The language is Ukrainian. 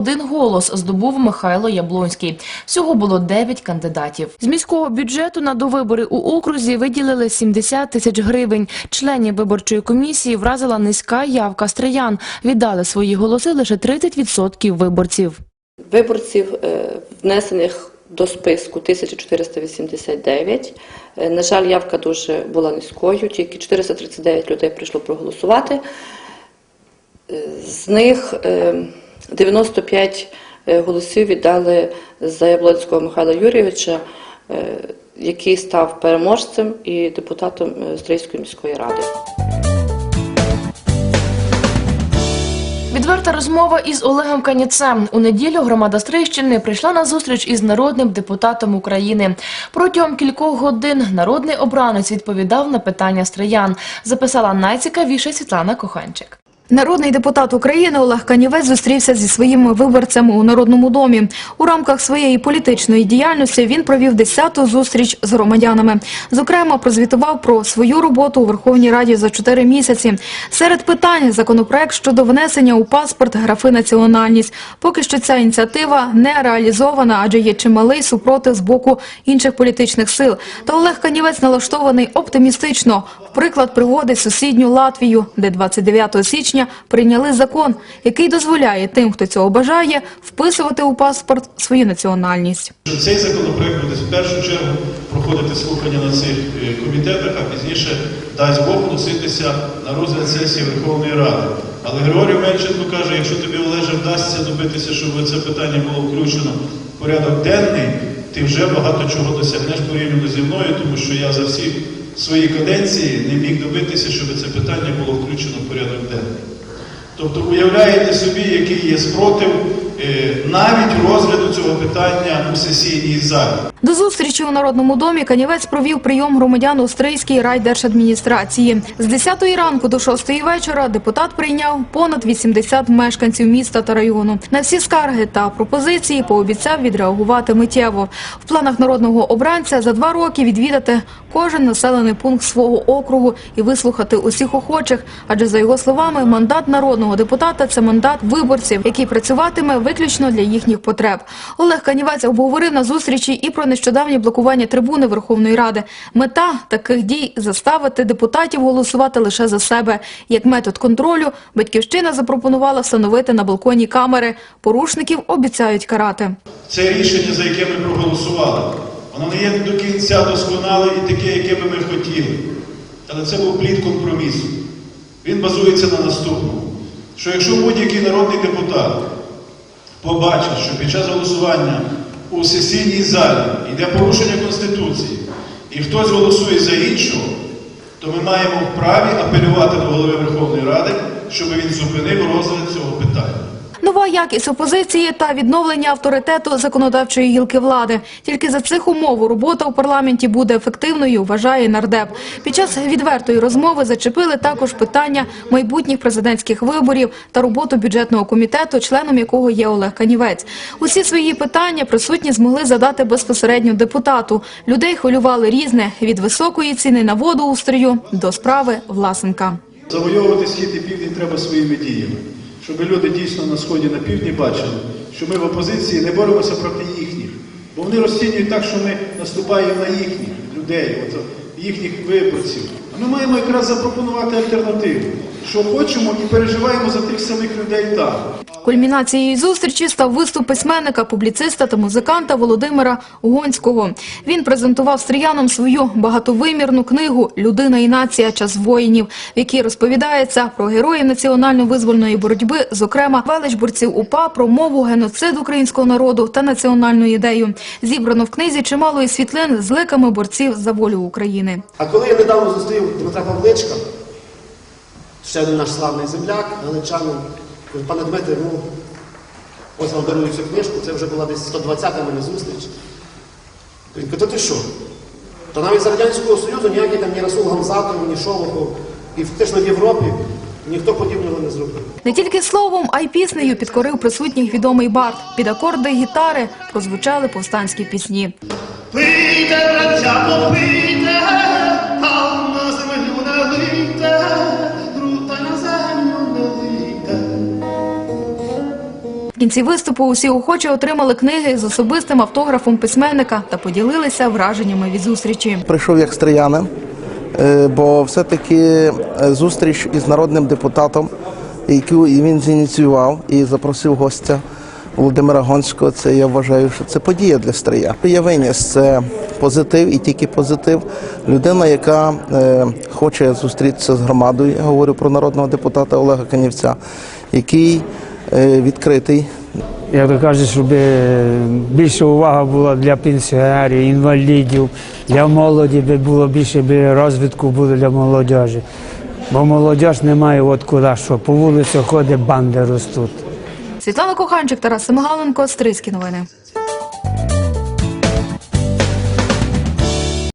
Один голос здобув Михайло Яблонський. Всього було 9 кандидатів. З міського бюджету на довибори у окрузі виділили 70 тисяч гривень. Членів виборчої комісії вразила низька явка стриян. Віддали свої голоси лише 30% виборців. Виборців, е, внесених до списку 1489. Е, На жаль, явка дуже була низькою, тільки 439 людей прийшло проголосувати. Е, З них 95 е, голосів віддали за Яблонського Михайла Юрійовича, е, який став переможцем і депутатом Стрийської міської ради. Відверта розмова із Олегом Каніцем. У неділю громада Стрийщини прийшла на зустріч із народним депутатом України. Протягом кількох годин народний обранець відповідав на питання стриян. Записала найцікавіше Світлана Коханчик. Народний депутат України Олег Канівець зустрівся зі своїми виборцями у Народному домі. У рамках своєї політичної діяльності він провів 10-ту зустріч з громадянами. Зокрема, прозвітував про свою роботу у Верховній Раді за 4 місяці. Серед питань – законопроект щодо внесення у паспорт графи національність. Поки що ця ініціатива не реалізована, адже є чималий супротив з боку інших політичних сил. Та Олег Канівець налаштований оптимістично. Приклад приводить сусідню Латвію, де 29 січня прийняли закон, який дозволяє тим, хто цього бажає, вписувати у паспорт свою національність. Цей законопроект буде в першу чергу проходити слухання на цих е, комітетах, а пізніше дасть Бог вноситися на розгляд сесії Верховної Ради. Але Григорій Менченко каже, якщо тобі Олеже вдасться добитися, щоб це питання було включено в порядок денний, ти вже багато чого досягнеш порівняно зі мною, тому що я за всі свої каденції не міг добитися, щоб це питання було включено в порядок денний. Тобто уявляєте собі, який є спротив навіть розгляду цього питання у сесійній залі. До зустрічі у Народному домі Канівець провів прийом громадян у райдержадміністрації. З 10 ранку до 6 вечора депутат прийняв понад 80 мешканців міста та району. На всі скарги та пропозиції пообіцяв відреагувати миттєво. В планах народного обранця за два роки відвідати кожен населений пункт свого округу і вислухати усіх охочих. Адже за його словами, мандат народного депутата це мандат виборців, який працюватиме виключно для їхніх потреб. Олег Канівець обговорив на зустрічі і про нещодавнє блокування трибуни Верховної Ради. Мета таких дій заставити депутатів голосувати лише за себе. Як метод контролю, батьківщина запропонувала встановити на балконі камери. Порушників обіцяють карати. Це рішення, за яке ми проголосували, воно не є до кінця досконале і таке, яке би ми хотіли. Але це був плід компромісу. Він базується на наступному: що якщо будь-який народний депутат побачить, що під час голосування у сесійній залі йде порушення Конституції, і хтось голосує за іншого, то ми маємо вправі апелювати до голови Верховної Ради, щоб він зупинив розгляд цього питання. Нова якість опозиції та відновлення авторитету законодавчої гілки влади. Тільки за цих умов робота у парламенті буде ефективною, вважає нардеп. Під час відвертої розмови зачепили також питання майбутніх президентських виборів та роботу бюджетного комітету, членом якого є Олег Канівець. Усі свої питання присутні змогли задати безпосередньо депутату. Людей хвилювали різне від високої ціни на воду у стрію до справи Власенка. Завойовувати схід і південь треба своїми діями, щоб люди дійсно на сході на півдні бачили, що ми в опозиції не боремося проти їхніх, бо вони розцінюють так, що ми наступаємо на їхніх людей, їхніх виборців. А ми маємо якраз запропонувати альтернативу, що хочемо і переживаємо за тих самих людей там. Кульмінацією зустрічі став виступ письменника, публіциста та музиканта Володимира Гонського. Він презентував стріянам свою багатовимірну книгу Людина і нація. Час воїнів, в якій розповідається про героїв національно-визвольної боротьби, зокрема велич борців УПА, про мову, геноцид українського народу та національну ідею. Зібрано в книзі чимало і світлин з ликами борців за волю України. А коли я недавно зустрів Дмитра Павличка, ще один наш славний земляк, галичанин, кажу, пане Дмитре, ну, ось вам дарую цю книжку, це вже була десь 120-та мене зустріч. Він каже, «Та ти що? Та навіть за Радянського Союзу ніякий там ні Расул Гамзатов, ні Шолохов, і фактично в Європі ніхто подібного не зробив. Не тільки словом, а й піснею підкорив присутніх відомий бард. Під акорди гітари прозвучали повстанські пісні. Пийте, браття, попийте, там на землю не лийте, крута на землю не лийте. кінці виступу усі охочі отримали книги з особистим автографом письменника та поділилися враженнями від зустрічі. прийшов як стріянин, е, бо все-таки е, зустріч із народним депутатом, яку він зініціював і запросив гостя Володимира Гонського. Це я вважаю, що це подія для стрия. Я виніс це позитив і тільки позитив. Людина, яка е, хоче зустрітися з громадою, я говорю про народного депутата Олега Канівця, який е, відкритий як то кажуть, щоб е, більше увага була для пенсіонерів, інвалідів, для молоді би було більше би розвитку було для молодіжі. Бо молодіж не має от куди що. По вулиці ходить, банди ростуть. Світлана Коханчик, Тарас Семигаленко, Стрийські новини.